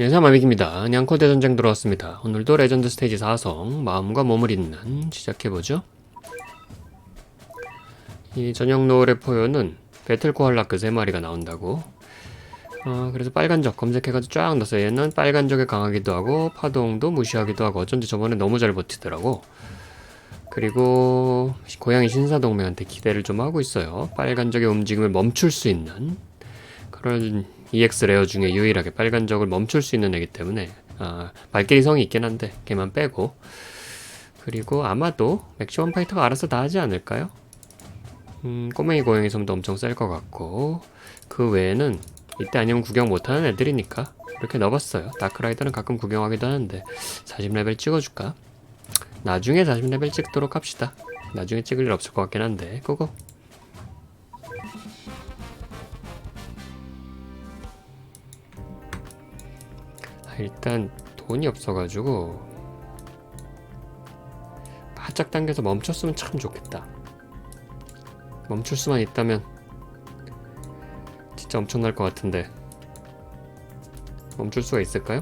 안녕하세요 마믹입니다. 냥코 대전쟁 들어왔습니다. 오늘도 레전드 스테이지 4성 마음과 몸을 잇는 시작해보죠. 이 저녁 노을의 포효는 배틀 코알라크 3마리가 나온다고 어, 그래서 빨간적 검색해가지고 쫙 넣었어요. 얘는 빨간적에 강하기도 하고 파동도 무시하기도 하고 어쩐지 저번에 너무 잘 버티더라고. 그리고 고양이 신사동맹한테 기대를 좀 하고 있어요. 빨간적의 움직임을 멈출 수 있는 그런 EX 레어 중에 유일하게 빨간적을 멈출 수 있는 애기 때문에 아, 발길이 성이 있긴 한데 걔만 빼고 그리고 아마도 맥시멈 파이터가 알아서 다 하지 않을까요? 음, 꼬맹이 고양이 섬도 엄청 셀것 같고 그 외에는 이때 아니면 구경 못하는 애들이니까 이렇게 넣어봤어요. 다크라이더는 가끔 구경하기도 하는데 40레벨 찍어줄까? 나중에 40레벨 찍도록 합시다. 나중에 찍을 일 없을 것 같긴 한데 고고 일단 돈이 없어가지고 바짝 당겨서 멈췄으면 참 좋겠다. 멈출 수만 있다면 진짜 엄청날 것 같은데 멈출 수가 있을까요?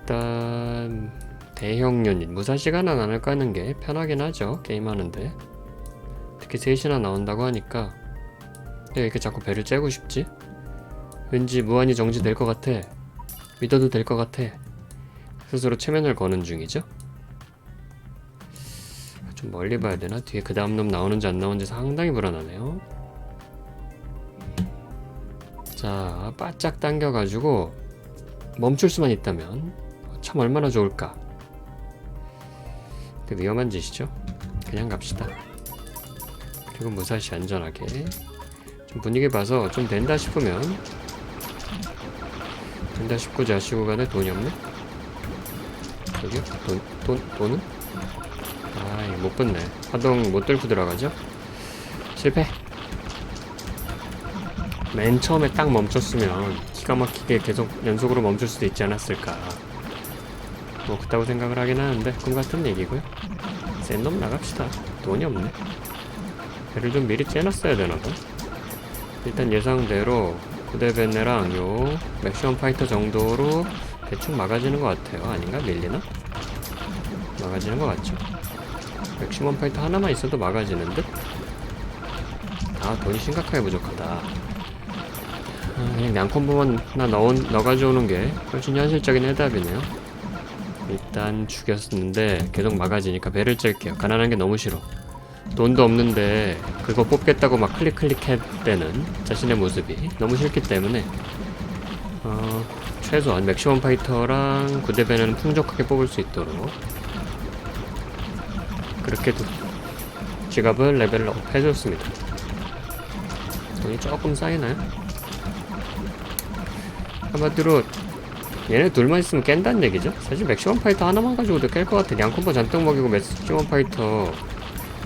일단 대형 유닛 무사시간은 안 할까 하는 게 편하긴 하죠 게임하는데 특히 셋이나 나온다고 하니까 왜 이렇게 자꾸 배를 째고 싶지? 왠지 무한히 정지될 것 같아. 믿어도 될 것 같아. 스스로 체면을 거는 중이죠? 좀 멀리 봐야 되나? 뒤에 그 다음 놈 나오는지 안 나오는지 상당히 불안하네요. 자 바짝 당겨가지고 멈출 수만 있다면 참 얼마나 좋을까? 그 위험한 짓이죠? 그냥 갑시다. 그리고 무사시 안전하게. 좀 분위기 봐서 좀 된다 싶으면 된다 싶고 자시고 가네. 돈이 없네. 저기요? 돈, 돈, 돈은? 아이 못 붙네. 파동 못 뚫고 들어가죠? 실패. 맨 처음에 딱 멈췄으면 기가 막히게 계속 연속으로 멈출 수도 있지 않았을까. 뭐 그따고 생각을 하긴 하는데 꿈 같은 얘기고요. 센 놈 나갑시다. 돈이 없네. 배를 좀 미리 째놨어야 되나봐. 일단 예상대로 구대벤네랑 요 맥시멈 파이터 정도로 대충 막아지는 것 같아요 아닌가? 밀리나? 막아지는 것 같죠 맥시멈 파이터 하나만 있어도 막아지는 듯? 아 돈이 심각하게 부족하다 아, 그냥 양콤보만 나 넣어, 넣어가지고 게 훨씬 현실적인 해답이네요 일단 죽였는데 계속 막아지니까 배를 찔게요 가난한 게 너무 싫어 돈도 없는데 그거 뽑겠다고 막 클릭 클릭해대는 자신의 모습이 너무 싫기 때문에 어, 최소한 맥시멈 파이터랑 구대배는 풍족하게 뽑을 수 있도록 그렇게 도 지갑을 레벨을 업 해줬습니다 돈이 조금 쌓이나요? 한마디로 얘네 둘만 있으면 깬다는 얘기죠? 사실 맥시멈 파이터 하나만 가지고도 깰 것 같아 양콤보 잔뜩 먹이고 맥시멈 파이터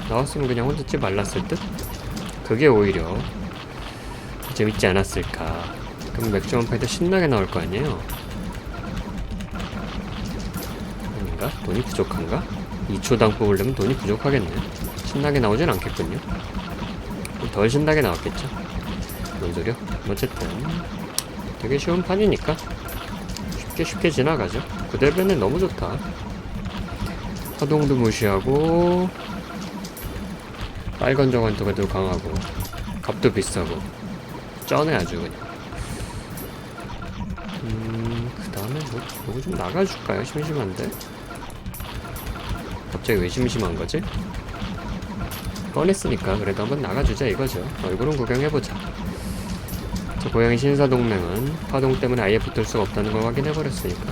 나왔으면 그냥 혼자 찌 말랐을 듯? 그게 오히려 재밌지 않았을까 그럼 맥시멈 파이터 신나게 나올 거 아니에요? 아닌가? 돈이 부족한가? 2초당 뽑으려면 돈이 부족하겠네 신나게 나오진 않겠군요 덜 신나게 나왔겠죠 뭔 소리야? 어쨌든 되게 쉬운 판이니까 쉽게 쉽게 지나가죠 구대변은 너무 좋다 파동도 무시하고 빨간 저관토가도 강하고 값도 비싸고 쩌네 아주 그냥. 음그 다음에 뭐, 뭐좀 나가줄까요? 심심한데? 갑자기 왜 심심한 거지? 꺼냈으니까 그래도 한번 나가주자 이거죠. 얼굴은 구경해보자. 저 고양이 신사동맹은 파동 때문에 아예 붙을 수가 없다는 걸 확인해버렸으니까.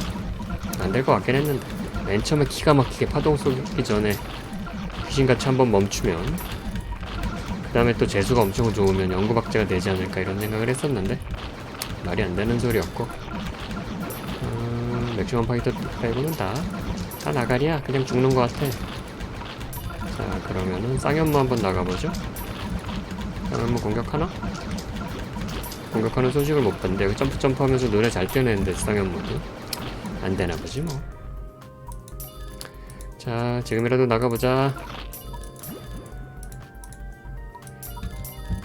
안 될 것 같긴 했는데. 맨 처음에 기가 막히게 파동 쏘기 전에 귀신같이 한번 멈추면 그 다음에 또 재수가 엄청 좋으면 연구박제가 되지 않을까 이런 생각을 했었는데 말이 안 되는 소리였고 음, 맥시멈 파이터 빼고는 다, 다 나가리야 그냥 죽는 것 같아 자 그러면은 쌍현무 한번 나가보죠 쌍현무 공격하나? 공격하는 소식을 못 봤는데 여기 점프 점프 하면서 노래 잘 떼내는데 쌍현무도 안 되나 보지 뭐. 자, 지금이라도 나가보자.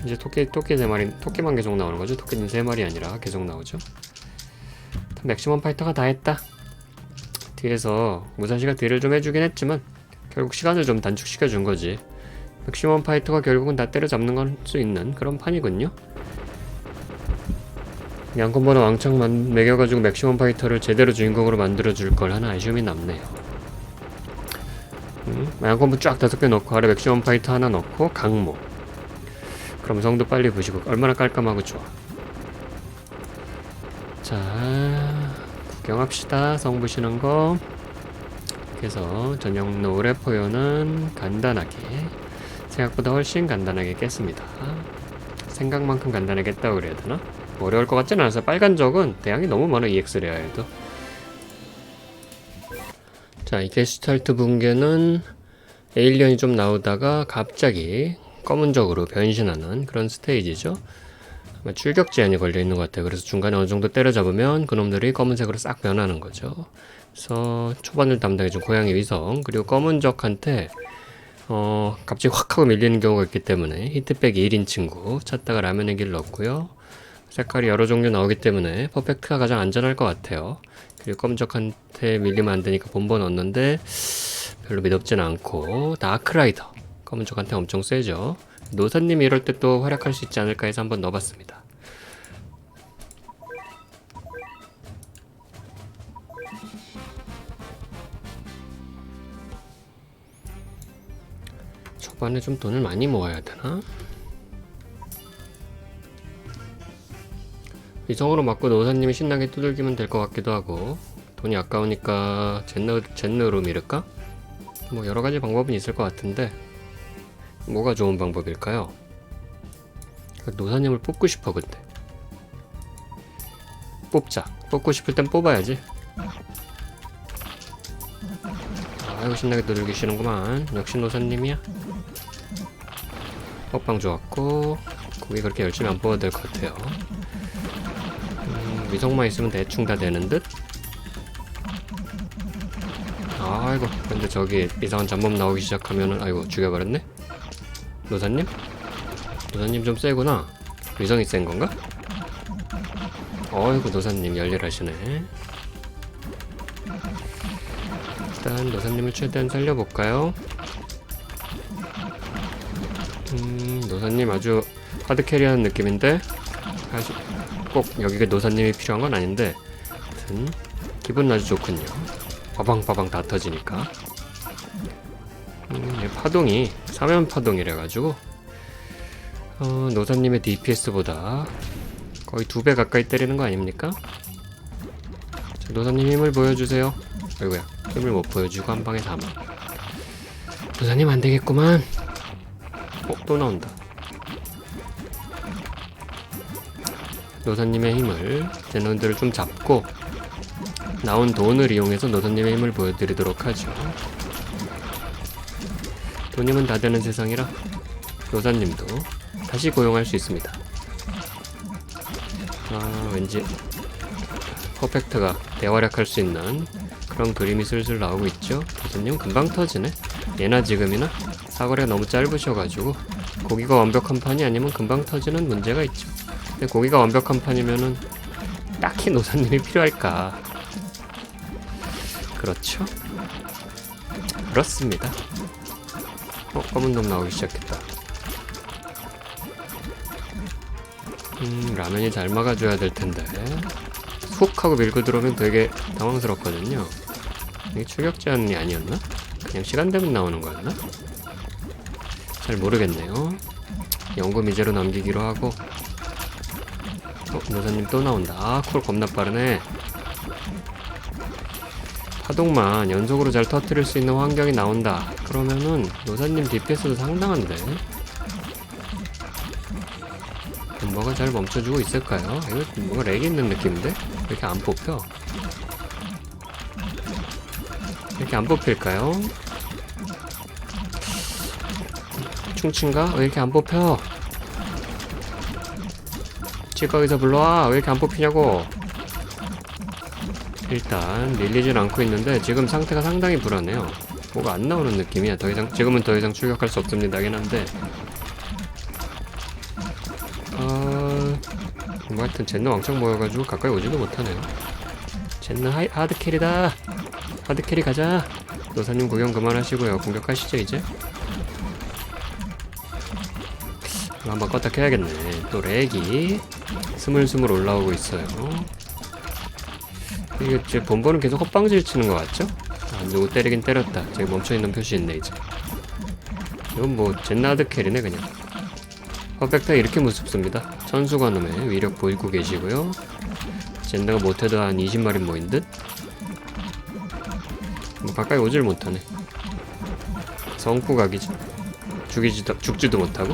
이제 토끼, 토끼 세 마리, 토끼만 계속 나오는 거죠? 토끼는 세 마리 아니라 계속 나오죠? 맥시멈 파이터가 다 했다. 뒤에서 무사시가 딜을 좀 해주긴 했지만 결국 시간을 좀 단축시켜 준 거지. 맥시멈 파이터가 결국은 다 때려잡는 걸 수 있는 그런 판이군요. 양콤보는 왕창 만, 매겨가지고 맥시멈 파이터를 제대로 주인공으로 만들어줄 걸 하나 아쉬움이 남네요. 음, 양콤보 쫙 다섯 개 넣고 아래 맥시멈 파이터 하나 넣고 강모. 그럼 성도 빨리 부시고 얼마나 깔끔하고 좋아. 자, 구경합시다. 성 부시는 거. 그래서 전용 노래 포효는 간단하게 생각보다 훨씬 간단하게 깼습니다. 생각만큼 간단하게 깼다고 그래야 되나? 어려울 것 같지는 않아서 빨간 적은 대양이 너무 많아 EX 레아에도 자, 이 게슈탈트 붕괴는 에일리언이 좀 나오다가 갑자기 검은 적으로 변신하는 그런 스테이지죠. 아마 출격 제한이 걸려 있는 것 같아요. 그래서 중간에 어느 정도 때려잡으면 그놈들이 검은색으로 싹 변하는 거죠. 그래서 초반을 담당해준 고양이 위성 그리고 검은 적한테 어 갑자기 확 하고 밀리는 경우가 있기 때문에 히트백이 1인 친구 찾다가 라면의 길 넣고요. 색깔이 여러 종류 나오기 때문에 퍼펙트가 가장 안전할 것 같아요. 그리고 검적한테 밀리면 안 되니까 본번 넣었는데 별로 믿업진 않고 다크라이더 검은적한테 엄청 세죠. 노사님이 이럴 때 또 활약할 수 있지 않을까 해서 한번 넣어봤습니다. 초반에 좀 돈을 많이 모아야 되나? 이성으로 맞고 노사님이 신나게 두들기면 될 것 같기도 하고 돈이 아까우니까 젠느, 젠느로 미를까? 뭐 여러 가지 방법은 있을 것 같은데 뭐가 좋은 방법일까요? 노사님을 뽑고 싶어 근데. 뽑자. 뽑고 싶을 땐 뽑아야지. 아이고 신나게 두들기시는구만. 역시 노사님이야. 헛방 좋았고 고기 그렇게 열심히 안 뽑아도 될 것 같아요. 음, 위성만 있으면 대충 다 되는 듯? 아이고 근데 저기 이상한 잡몹 나오기 시작하면은 아이고 죽여버렸네 노사님? 노사님 좀 세구나 위성이 센 건가? 어이구 노사님 열일하시네 일단 노사님을 최대한 살려볼까요? 음 노사님 아주 하드캐리하는 느낌인데 사실 꼭 여기가 노사님이 필요한 건 아닌데 하여튼 기분 아주 좋군요 빠방빠방 다 터지니까 음, 이 파동이 사면 파동이라 가지고 어, 노사님의 DPS보다 거의 두 배 가까이 때리는 거 아닙니까? 자, 노사님 힘을 보여주세요. 아이고야 힘을 못 보여주고 한 방에 사망. 노사님 안 되겠구만. 어, 또 나온다. 노사님의 힘을 제너들을 좀 잡고 나온 돈을 이용해서 노사님의 힘을 보여드리도록 하죠. 돈이면 다 되는 세상이라 노사님도 다시 고용할 수 있습니다. 아 왠지 퍼펙트가 대활약할 수 있는 그런 그림이 슬슬 나오고 있죠. 노사님 금방 터지네. 예나 지금이나 사거리가 너무 짧으셔가지고 고기가 완벽한 판이 아니면 금방 터지는 문제가 있죠. 근데 고기가 완벽한 판이면은 딱히 노사님이 필요할까? 그렇죠? 그렇습니다. 어, 검은 놈 나오기 시작했다. 음, 라면이 잘 막아줘야 될 텐데. 훅 하고 밀고 들어오면 되게 당황스럽거든요. 이게 출격 제한이 아니었나? 그냥 시간 되면 나오는 거였나? 잘 모르겠네요. 연금 이제로 남기기로 하고. 어, 노사님 또 나온다. 아, 콜 겁나 빠르네. 파동만 연속으로 잘 터트릴 수 있는 환경이 나온다. 그러면은 노사님 DPS도 상당한데. 뭐가 잘 멈춰주고 있을까요? 이거 뭔가 렉이 있는 느낌인데? 왜 이렇게 안 뽑혀? 이렇게 안 뽑힐까요? 충친가? 왜 이렇게 안 뽑혀? 찌꺼기서 불러와! 왜 이렇게 안 뽑히냐고! 일단 밀리진 않고 있는데 지금 상태가 상당히 불안해요. 뭐가 안 나오는 느낌이야. 더 이상 지금은 더 이상 출격할 수 없습니다긴 한데. 어... 뭐 하여튼 젠너 왕창 모여가지고 가까이 오지도 못하네요. 젠나 하이, 하드캐리다 하드캐리 가자 노사님 구경 그만하시고요 공격하시죠 이제 한번 껐다 켜야겠네 또 렉이 스물스물 올라오고 있어요 이게 제 본보는 계속 헛방질 치는 것 같죠? 아, 누구 때리긴 때렸다. 저기 멈춰있는 표시 있네 이제. 이건 뭐 젠나드 캐리네 그냥. 퍼펙트가 이렇게 무섭습니다. 천수관음의 위력 보이고 계시고요. 젠다가 못해도 한 20마리 모인 듯? 뭐 가까이 오질 못하네. 성구각이죠. 죽이지도 죽지도 못하고.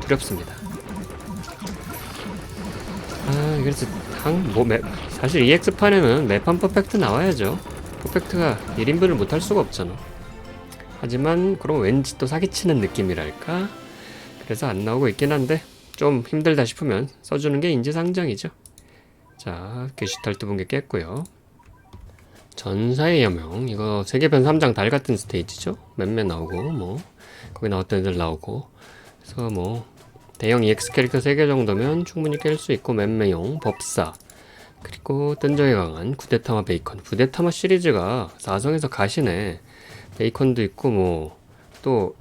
두렵습니다. 아 그래서 항뭐 맵 사실 EX판에는 매판 퍼펙트 나와야죠. 퍼펙트가 1인분을 못할 수가 없잖아. 하지만 그럼 왠지 또 사기치는 느낌이랄까? 그래서 안 나오고 있긴 한데 좀 힘들다 싶으면 써주는 게 인지상정이죠. 자 게시탈트 분개 깼고요. 전사의 여명. 이거 세계편 3장 달 같은 스테이지죠? 맴매 나오고 뭐. 거기 나왔던 애들 나오고. 그래서 뭐 대형 EX 캐릭터 3개 정도면 충분히 깰 수 있고 맴매용 법사 그리고 뜬적에 강한 구데타마 베이컨. 구데타마 시리즈가 4성에서 가시네. 베이컨도 있고 뭐 또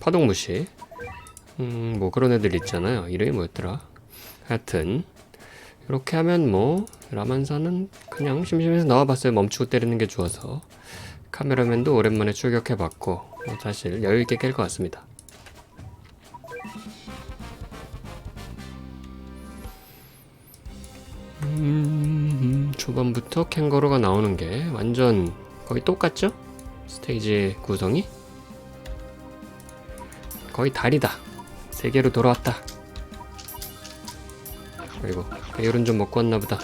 파동무시 음 뭐 그런 애들 있잖아요. 이름이 뭐였더라? 하여튼 이렇게 하면 뭐 라만사는 그냥 심심해서 나와봤어요. 멈추고 때리는 게 좋아서. 카메라맨도 오랜만에 출격해봤고 뭐 사실 여유있게 깰 것 같습니다 음, 초반부터 캥거루가 나오는 게 완전 거의 똑같죠? 스테이지 구성이? 거의 달이다. 세 개로 돌아왔다. 그리고 배율은 좀 먹고 왔나 보다.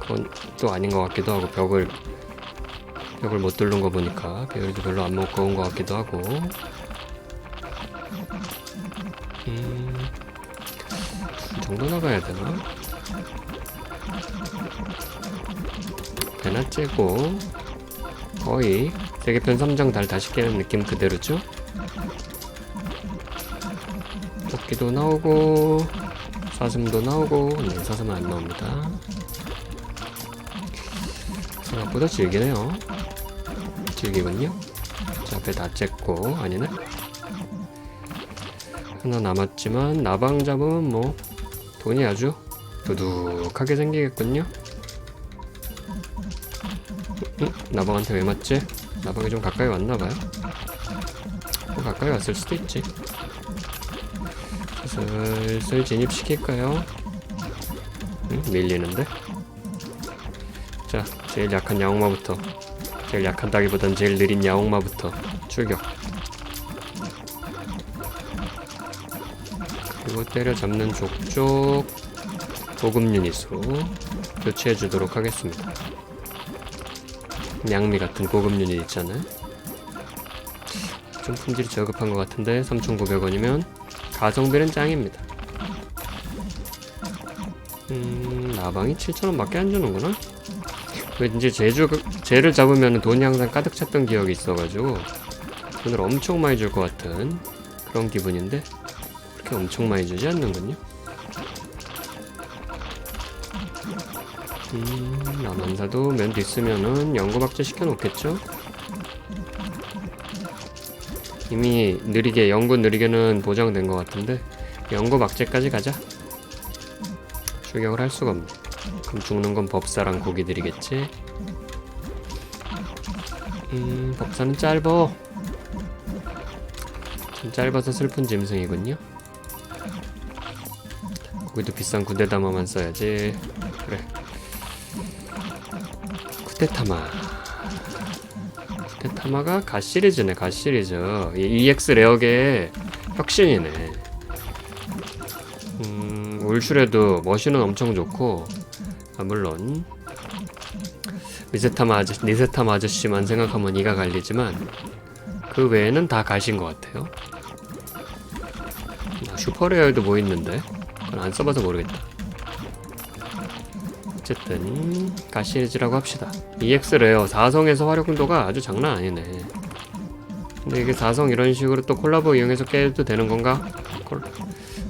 그건 또 아닌 것 같기도 하고 벽을 벽을 못 뚫는 거 보니까 배율도 별로 안 먹고 온 것 같기도 하고. 음, 이 정도 나가야 되나? 배나 째고 거의 세계편 3장 달 다시 깨는 느낌 그대로죠? 토끼도 나오고 사슴도 나오고 네 사슴은 안 나옵니다. 생각보다 질기네요. 질기군요. 자배다 쨌고 아니네? 하나 남았지만 나방 잡으면 뭐 돈이 아주 두둑하게 생기겠군요 나방한테 왜 맞지? 나방이 좀 가까이 왔나봐요 뭐 가까이 왔을 수도 있지 슬슬 진입시킬까요? 응? 밀리는데? 자 제일 약한 야옹마부터 제일 약하다기보단 제일 느린 야옹마부터 출격 그리고 때려잡는 족족 고급 유닛으로 교체해 주도록 하겠습니다 양미 같은 고급 유닛 있잖아요. 좀 품질이 저급한 것 같은데 3,900원이면 가성비는 짱입니다. 음 나방이 7,000원밖에 안 주는구나. 왠지 제주 쟤를 잡으면 돈이 항상 가득 찼던 기억이 있어가지고 돈을 엄청 많이 줄 것 같은 그런 기분인데 그렇게 엄청 많이 주지 않는군요 음, 남한사도 면 있으면은 연구박제 시켜놓겠죠? 이미 느리게 연구 느리게는 보장된 것 같은데 연구박제까지 가자. 출격을 할 수가 없네. 그럼 죽는 건 법사랑 고기들이겠지? 음 법사는 짧어. 좀 짧아서 슬픈 짐승이군요. 거기도 비싼 군대담화만 써야지. 그래 쿠데타마. 쿠데타마가 가 시리즈네 가 시리즈. 이 EX 레어계의 혁신이네. 음 울슈레도 머신은 엄청 좋고 아 물론. 미세타마 아저씨 니세타마 아저씨만 생각하면 이가 갈리지만 그 외에는 다 가신 것 같아요. 아, 슈퍼레어에도 뭐 있는데? 그건 안 써봐서 모르겠다 어쨌든 가시리즈라고 합시다. EX 레어 4성에서 활용도가 아주 장난 아니네. 근데 이게 4성 이런 식으로 또 콜라보 이용해서 깨도 되는 건가? 콜,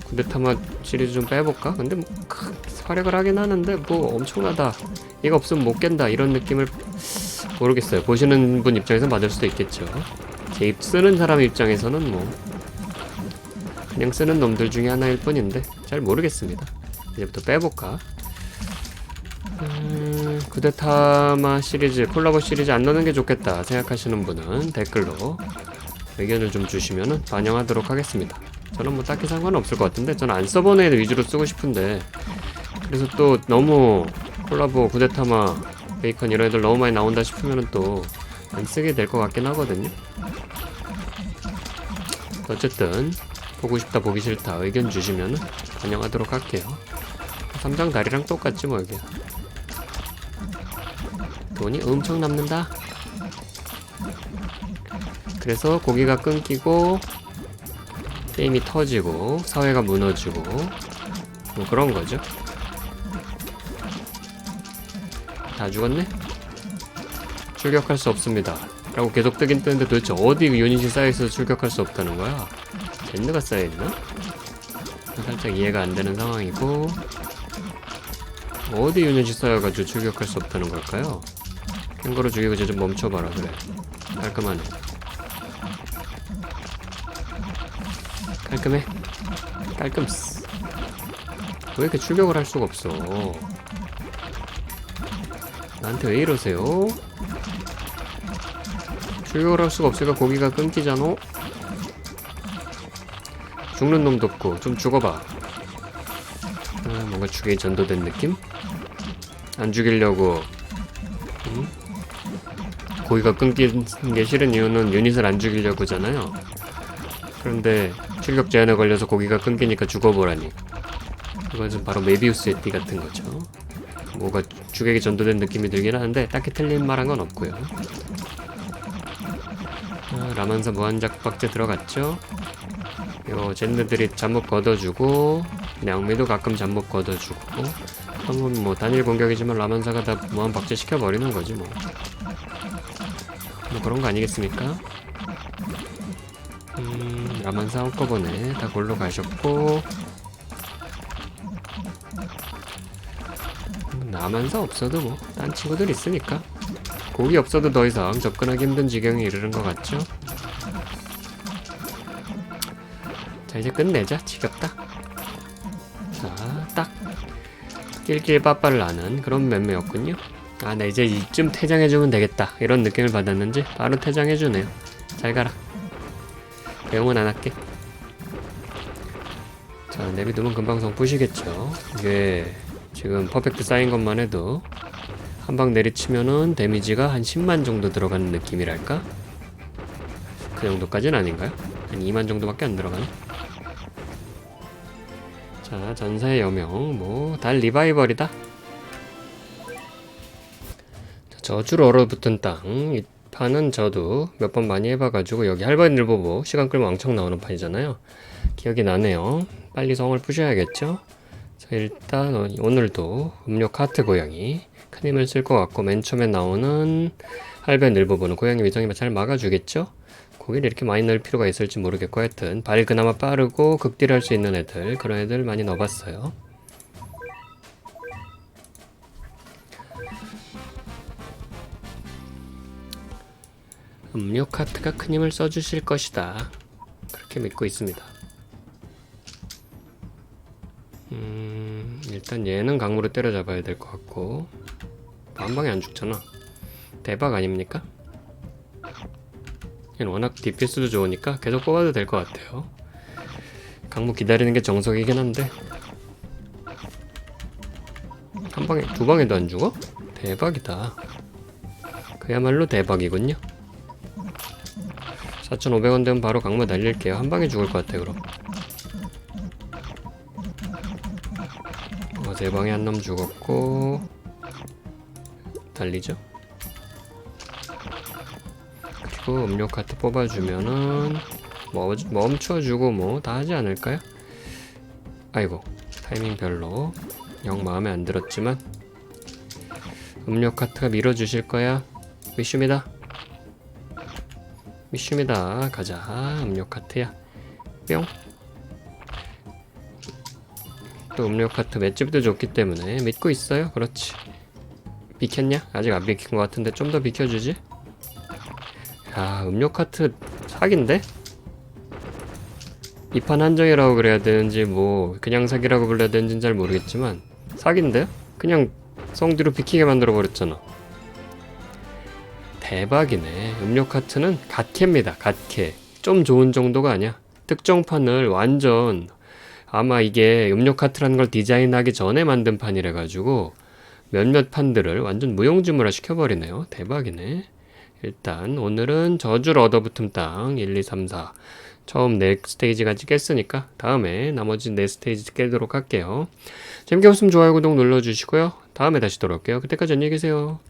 구데타마 시리즈 좀 빼볼까? 근데 뭐 크, 활약을 하긴 하는데 뭐 엄청나다. 이거 없으면 못 깬다. 이런 느낌을 모르겠어요. 보시는 분 입장에서 받을 수도 있겠죠. 제 입 쓰는 사람 입장에서는 뭐 그냥 쓰는 놈들 중에 하나일 뿐인데 잘 모르겠습니다. 이제부터 빼볼까 음, 구데타마 시리즈 콜라보 시리즈 안 넣는 게 좋겠다 생각하시는 분은 댓글로 의견을 좀 주시면 반영하도록 하겠습니다. 저는 뭐 딱히 상관은 없을 것 같은데 저는 안 써본 애들 위주로 쓰고 싶은데 그래서 또 너무 콜라보 구데타마 베이컨 이런 애들 너무 많이 나온다 싶으면 또 안 쓰게 될 것 같긴 하거든요. 어쨌든 보고 싶다 보기 싫다 의견 주시면 반영하도록 할게요. 삼장 다리랑 똑같지 뭐 이게 돈이 엄청 남는다 그래서 고기가 끊기고 게임이 터지고 사회가 무너지고 뭐 그런 거죠. 다 죽었네? 출격할 수 없습니다. 라고 계속 뜨긴 뜨는데 도대체 어디 유닛이 쌓여있어서 출격할 수 없다는 거야? 젠드가 쌓여있나? 살짝 이해가 안 되는 상황이고 어디 유닛이 쌓여가지고 출격할 수 없다는 걸까요? 캥거루 죽이고 쟤좀 멈춰봐라 그래 깔끔하네 깔끔해 깔끔스 왜 이렇게 출격을 할 수가 없어 나한테 왜 이러세요? 출격을 할 수가 없으니까 고기가 끊기잖아 죽는 놈도 없고 좀 죽어봐 아, 뭔가 죽이 전도된 느낌? 안 죽이려고 음? 고기가 끊긴 게 싫은 이유는 유닛을 안 죽이려고잖아요. 그런데 출격 제한에 걸려서 고기가 끊기니까 죽어보라니. 이것은 바로 메비우스의 띠 같은 거죠. 뭐가 주객이 전도된 느낌이 들긴 하는데 딱히 틀린 말한 건 없고요. 아, 라만사 무한작박제 들어갔죠? 요 젠드들이 잠복 걷어주고 냥미도 가끔 잠복 걷어주고. 한번 뭐 단일 공격이지만 라만사가 다 무한 박제 시켜버리는 거지 뭐. 뭐 그런 거 아니겠습니까? 음, 라만사 한꺼번에 다 골로 가셨고 음, 라만사 없어도 뭐 딴 친구들 있으니까. 고기 없어도 더 이상 접근하기 힘든 지경에 이르는 것 같죠? 자 이제 끝내자. 지겹다. 자딱. 낄낄 빠빠를 아는 그런 맴매였군요 아 나 이제 이쯤 퇴장해주면 되겠다. 이런 느낌을 받았는지 바로 퇴장해주네요. 잘 가라. 배웅은 안 할게. 자 내비두면 금방 성 부시겠죠? 이게 지금 퍼펙트 쌓인 것만 해도 한 방 내리치면은 데미지가 한 10만 정도 들어가는 느낌이랄까? 그 정도까지는 아닌가요? 한 2만 정도밖에 안 들어가네 자 전사의 여명. 뭐달 리바이벌이다 저주로 얼어붙은 땅 이 판은 저도 몇 번 많이 해봐가지고 여기 할바인 일보보 시간 끌면 왕창 나오는 판이잖아요. 기억이 나네요. 빨리 성을 푸셔야겠죠? 자 일단 어, 오늘도 음료 카트 고양이. 큰 힘을 쓸 것 같고 맨 처음에 나오는 할배 늘보보는 고양이 위성이 잘 막아주겠죠? 고기를 이렇게 많이 넣을 필요가 있을지 모르겠고 하여튼 발 그나마 빠르고 극딜 할수 있는 애들 그런 애들 많이 넣어봤어요 음료 카트가 큰 힘을 써주실 것이다 그렇게 믿고 있습니다 음 일단 얘는 강무로 때려잡아야 될 것 같고 한 방에 안 죽잖아 대박 아닙니까? 얘는 워낙 DPS도 좋으니까 계속 뽑아도 될 것 같아요. 강무 기다리는 게 정석이긴 한데 한 방에 두 방에도 안 죽어? 대박이다. 그야말로 대박이군요. 4,500원 되면 바로 강무 날릴게요. 한 방에 죽을 것 같아 그럼. 어, 세 방에 한 놈 죽었고 달리죠. 그리고 음료 카트 뽑아주면은 뭐, 멈춰주고 뭐 다 하지 않을까요? 아이고 타이밍 별로 영 마음에 안 들었지만 음료 카트가 밀어주실 거야 미슈입니다 미슈입니다 가자 음료 카트야 뿅 또 음료 카트 맷집도 좋기 때문에 믿고 있어요. 그렇지. 비켰냐? 아직 안 비킨 것 같은데 좀 더 비켜주지? 야 음료 카트 사기인데? 이 판 한정이라고 그래야 되는지 뭐 그냥 사기라고 불러야 되는지는 잘 모르겠지만 사기인데요? 그냥 성뒤로 비키게 만들어 버렸잖아. 대박이네. 음료 카트는 갓캐입니다. 갓캐. 좀 좋은 정도가 아니야. 특정판을 완전 아마 이게 음료 카트라는 걸 디자인하기 전에 만든 판이라 가지고 몇몇 판들을 완전 무용지물화 시켜버리네요. 대박이네. 일단 오늘은 저주 얻어붙음 땅 1, 2, 3, 4 처음 네 스테이지까지 깼으니까 다음에 나머지 네 스테이지 깨도록 할게요. 재밌게 보시면 좋아요 구독 눌러주시고요. 다음에 다시 돌아올게요. 그때까지 안녕히 계세요.